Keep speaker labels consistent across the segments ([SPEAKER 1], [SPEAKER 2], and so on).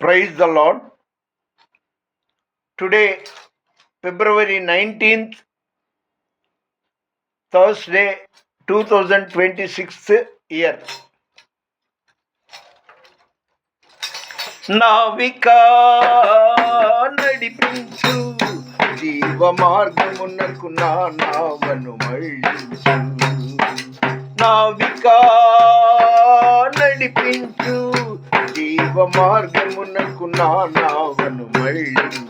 [SPEAKER 1] Praise the Lord today February nineteenth Thursday two thousand twenty sixth year నావిక నడిపించు జీవ మార్గమునకు నావను మళ్ళించు. నావిక నడిపించు జీవ మార్గం నా నావను మళ్ళించు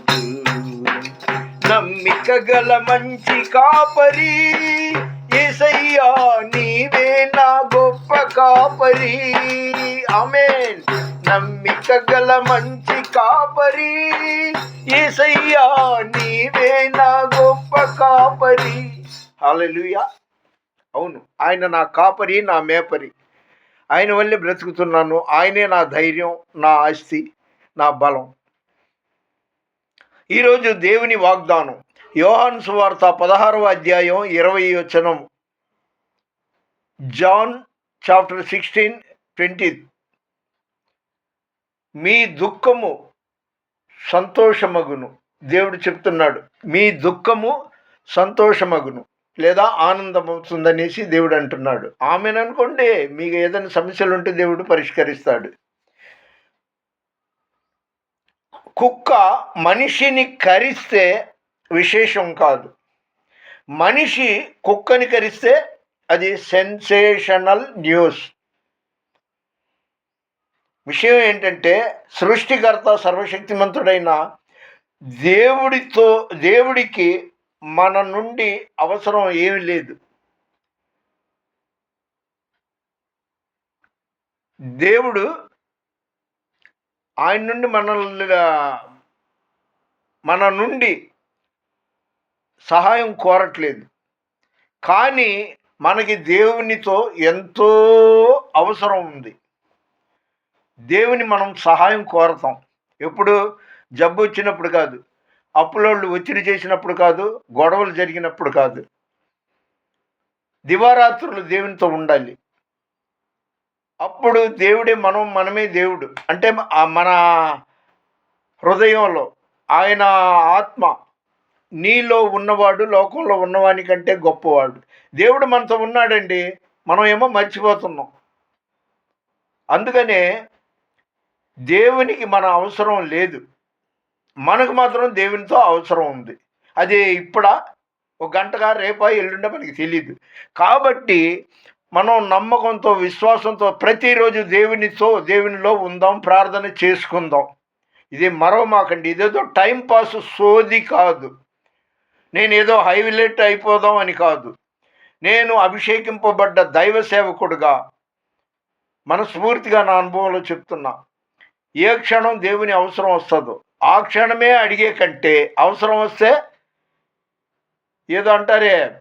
[SPEAKER 1] నమ్మిక గల మంచి కాపరి ఏసయ్యా నీవే నా గొప్ప కాపరి. అమేన్ నమ్మిక గల మంచి కాపరి ఏసయ్యా నీవే నా గొప్ప కాపరి. హల్లెలూయా. అవును ఆయన నా కాపరి నా మేపరి. ఆయన వల్లే బ్రతుకుతున్నాను. ఆయనే నా ధైర్యం నా ఆస్తి. నా బలం. ఈరోజు దేవుని వాగ్దానం. యోహాన్ సువార్త పదహారవ అధ్యాయం ఇరవై వచనం. John chapter sixteen twenty. మీ దుఃఖము సంతోషమగును. దేవుడు చెప్తున్నాడు మీ దుఃఖము సంతోషమగును లేదా ఆనందం అవుతుందనేసి దేవుడు అంటున్నాడు. ఆమెను అనుకోండి మీకు ఏదైనా సమస్యలు ఉంటే దేవుడు పరిష్కరిస్తాడు. కుక్క మనిషిని కరిస్తే విశేషం కాదు. మనిషి కుక్కని కరిస్తే అది సెన్సేషనల్ న్యూస్. విషయం ఏంటంటే సృష్టికర్త సర్వశక్తిమంతుడైన దేవుడితో దేవుడికి మన నుండి అవసరం ఏమి లేదు. దేవుడు ఆయన నుండి మనల్ని మన నుండి సహాయం కోరట్లేదు. కానీ మనకి దేవునితో ఎంతో అవసరం ఉంది. దేవుని మనం సహాయం కోరతాం. ఎప్పుడు? జబ్బు వచ్చినప్పుడు కాదు. అప్పులోళ్ళు ఒత్తిడి చేసినప్పుడు కాదు. గొడవలు జరిగినప్పుడు కాదు. దివారాత్రులు దేవునితో ఉండాలి. అప్పుడు దేవుడే మనం మనమే దేవుడు. అంటే మన హృదయంలో ఆయన ఆత్మ నీలో ఉన్నవాడు లోకంలో ఉన్నవాని కంటే గొప్పవాడు. దేవుడు మనతో ఉన్నాడండి మనం ఏమో మర్చిపోతున్నాం. అందుకనే దేవునికి మన అవసరం లేదు. మనకు మాత్రం దేవునితో అవసరం ఉంది. అది ఇప్పుడా? ఒక గంటగా రేపా ఎల్లుండే మనకి తెలియదు కాబట్టి మనం నమ్మకంతో విశ్వాసంతో ప్రతిరోజు దేవునితో దేవునిలో ఉందాం ప్రార్థన చేసుకుందాం. ఇది మరో మాకండి. ఇదేదో టైంపాస్ సోది కాదు. నేను ఏదో హైలైట్ అయిపోదాం అని కాదు. నేను అభిషేకింపబడ్డ దైవ సేవకుడుగా మనస్ఫూర్తిగా నా అనుభవంలో చెప్తున్నా. ఏ క్షణం దేవుని అవసరం వస్తుందో ఆ క్షణమే అడిగే కంటే అవసరం వస్తే ఏదో అంటారే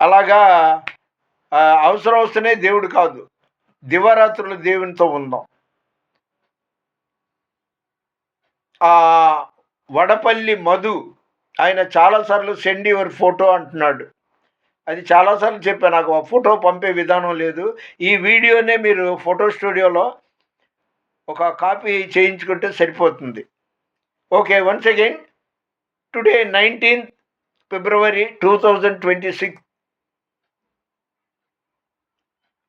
[SPEAKER 1] అలాగా అవసరం వస్తేనే దేవుడు కాదు. దివరాత్రులు దేవునితో ఉందాం. ఆ వడపల్లి మధు ఆయన చాలాసార్లు సెండ్ యువర్ ఫోటో అంటున్నాడు. అది చాలాసార్లు చెప్పాను నాకు ఆ ఫోటో పంపే విధానం లేదు. ఈ వీడియోనే మీరు ఫోటో స్టూడియోలో ఒక కాపీ చేయించుకుంటే సరిపోతుంది. Okay once again today nineteenth February two thousand twenty six.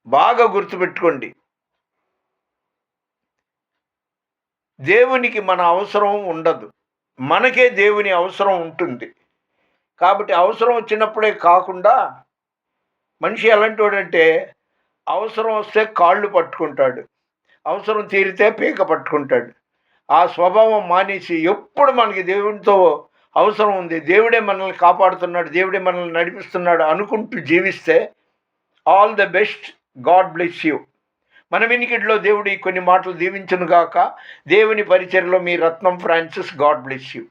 [SPEAKER 1] బాగా గుర్తుపెట్టుకోండి. దేవునికి మన అవసరం ఉండదు. మనకే దేవుని అవసరం ఉంటుంది. కాబట్టి అవసరం వచ్చినప్పుడే కాకుండా మనిషి ఎలాంటి వాడంటే అవసరం వస్తే కాళ్ళు పట్టుకుంటాడు. అవసరం తీరితే పీక పట్టుకుంటాడు. ఆ స్వభావం మానేసి ఎప్పుడు మనకి దేవునితో అవసరం ఉంది. దేవుడే మనల్ని కాపాడుతున్నాడు దేవుడే మనల్ని నడిపిస్తున్నాడు అనుకుంటూ జీవిస్తే all the best God bless you మన వినికిడిలో దేవుడు ఈ కొన్ని మాటలు దీవించను గాక దేవుని పరిచయలో మీ Ratnam Francis God bless you